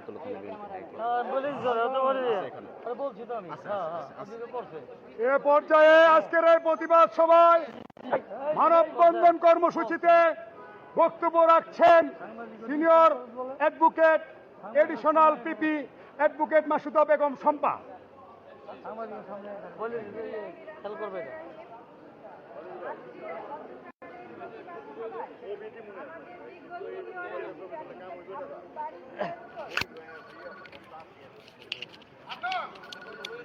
কত লোক। এ পর্যায়ে আজকের এই প্রতিবাদ সভায় মানববন্ধন কর্মসূচিতে বক্তব্য রাখছেন senior advocate additional PP advocate Masuda Begum Shampa. খেয়াল করবে।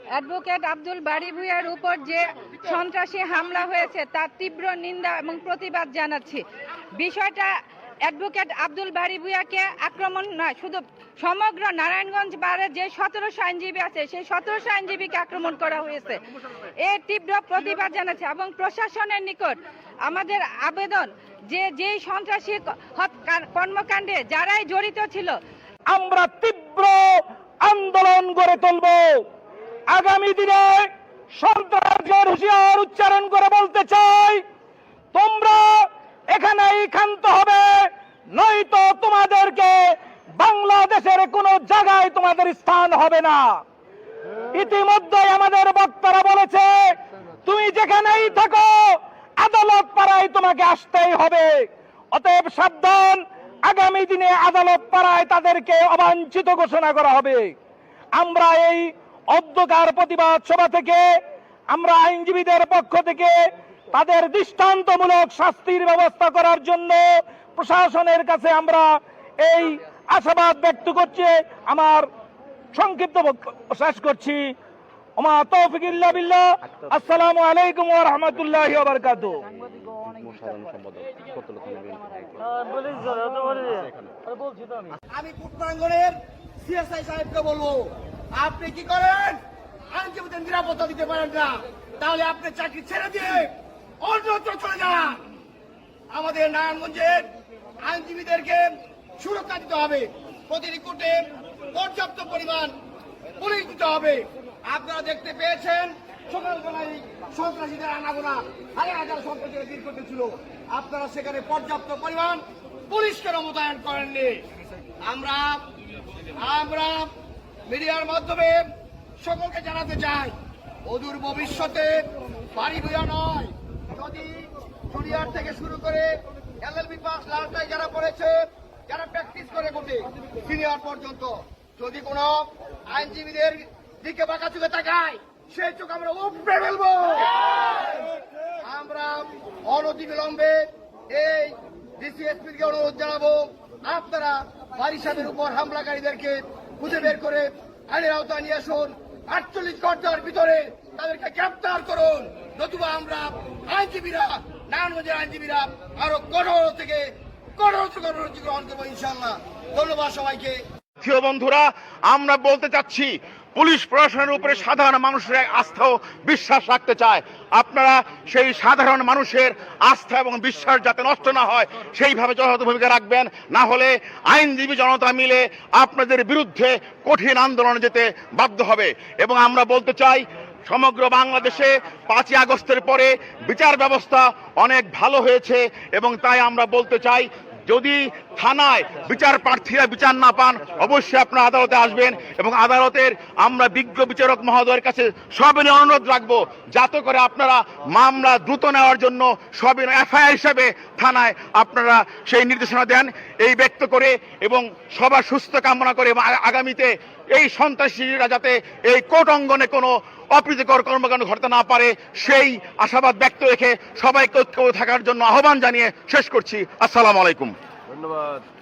অ্যাডভোকেট আব্দুল বাড়ি ভুইয়ার উপর যে সন্ত্রাসী হামলা হয়েছে, তার তীব্র নিন্দা এবং প্রতিবাদ জানাচ্ছি। বিষয়টা অ্যাডভোকেট আব্দুল বাড়ি ভুইয়াকে আক্রমণ নয়, শুধু সমগ্র নারায়ণগঞ্জ বারে যে সতেরোশো আইনজীবী আছে, সেই সতেরোশো আইনজীবীকে আক্রমণ করা হয়েছে। এর তীব্র প্রতিবাদ জানাচ্ছে এবং প্রশাসনের নিকট আমাদের আবেদন যে যেই সন্ত্রাসী কর্মকাণ্ডে যারাই জড়িত ছিল, আমরা তীব্র আন্দোলন গড়ে তুলব। আগামী দিনে সন্ত্রাসের হুঁশিয়ার উচ্চারণ করে বলতে চাই তোমাদের স্থান হবে না। ইতিমধ্যে আমাদের বক্তারা বলেছে, তুমি যেখানেই থাকো, আদালত পাড়ায় তোমাকে আসতেই হবে। অতএব সাবধান, আগামী দিনে আদালত পাড়ায় তাদেরকে অবাঞ্ছিত ঘোষণা করা হবে। আমরা এই অধ্যকার প্রতিবাদ সভা থেকে, আমরা আইনজীবীদের পক্ষ থেকে তাদের দৃষ্টান্তমূলক শাস্তির ব্যবস্থা করার জন্য প্রশাসনের কাছে আমরা এই আশাবাদ ব্যক্ত করছে, আমার সংক্ষিপ্ত শেষ করছি। তৌফিকুল্লাহ বিল্লাহ। আসসালামু আলাইকুম ওয়া রাহমাতুল্লাহি ওয়া বারাকাতুহু আমি। কুটপ্রাঙ্গনের সিএসআই সাহেবকে বলব, আপনি কি করেন? আইনজীবীদের নিরাপত্তা দিতে পারেন না। তাহলে আপনি চাকরি ছেড়ে দিয়ে অন্যত্র চলে যান। আমাদের নারায়ণগঞ্জের আইনজীবীদেরকে দিতে হবে। প্রতিটি কোর্টে পর্যাপ্ত পরিমাণ পুলিশ দিতে হবে। আপনারা দেখতে পেয়েছেন, সকালবেলায় সন্ত্রাসীদের আনাগোনা হাজার হাজার সন্ত্রাসীরা ভিড় করতেছিল আপনারা সেখানে পর্যাপ্ত পরিমাণ পুলিশকে মোতায়েন করেননি। আমরা আমরা মিডিয়ার মাধ্যমে সকলকে জানাতে চাই, অদূর ভবিষ্যতে বাড়ি বুয়া নয়। যদি জুনিয়র থেকে শুরু করে এলএলবি পাস লালটাই যারা পড়েছে যারা প্র্যাকটিস করে কোটে সিনিয়র পর্যন্ত, যদি কোনো আইনজীবীদের দিকে বাঁকা চোখে তাকায়, সেই চোখ আমরা উপড়ে ফেলব। আমরা অনতিবিলম্বে এই ডিসিএসপিকে অনুরোধ জানাব, আপনারা বারিশাদের উপর হামলাকারীদেরকে খুঁজে বের করে আইনের আওতায় নিয়ে আসুন। আটচল্লিশ ঘণ্টার ভিতরে তাদেরকে গ্রেপ্তার করুন। নতুবা আমরা আইনজীবীরা, নারায়ণগঞ্জের আইনজীবীরা, আরও কঠোর থেকে বন্ধুরা, আমরা বলতে চাচ্ছি, পুলিশ প্রশাসনের উপরে সাধারণ মানুষের আস্থা ও বিশ্বাস রাখতে চায়। আপনারা সেই সাধারণ মানুষের আস্থা এবং বিশ্বাস যাতে নষ্ট না হয়, সেইভাবে যথাযথ ভূমিকা রাখবেন। না হলে আইনজীবী জনতা মিলে আপনাদের বিরুদ্ধে কঠিন আন্দোলনে যেতে বাধ্য হবে। এবং আমরা বলতে চাই সমগ্র বাংলাদেশে পাঁচই আগস্টের পরে বিচার ব্যবস্থা অনেক ভালো হয়েছে এবং তাই আমরা বলতে চাই, যদি থানায় বিচার প্রার্থীরা বিচার না পান, অবশ্যই আপনারা আদালতে আসবেন এবং আদালতের আমরা বিজ্ঞ বিচারক মহোদয়ের কাছে সবিনয় অনুরোধ রাখব, যাতে করে আপনারা মামলা দ্রুত নেওয়ার জন্য সবিনয় এফআইআর হিসাবে থানায় আপনারা সেই নির্দেশনা দেন। এই ব্যক্ত করে এবং সবার সুস্থ কামনা করে আগামীতে এই সন্ত্রাসীরা যাতে এই কোর্ট অঙ্গনে কোনো অপ্রীতিকর কর্মকাণ্ড ঘটতে না পারে, সেই আশাবাদ ব্যক্ত রেখে সবাইকে ঐক্য থাকার জন্য আহ্বান জানিয়ে শেষ করছি। আসসালাম আলাইকুম। ধন্যবাদ।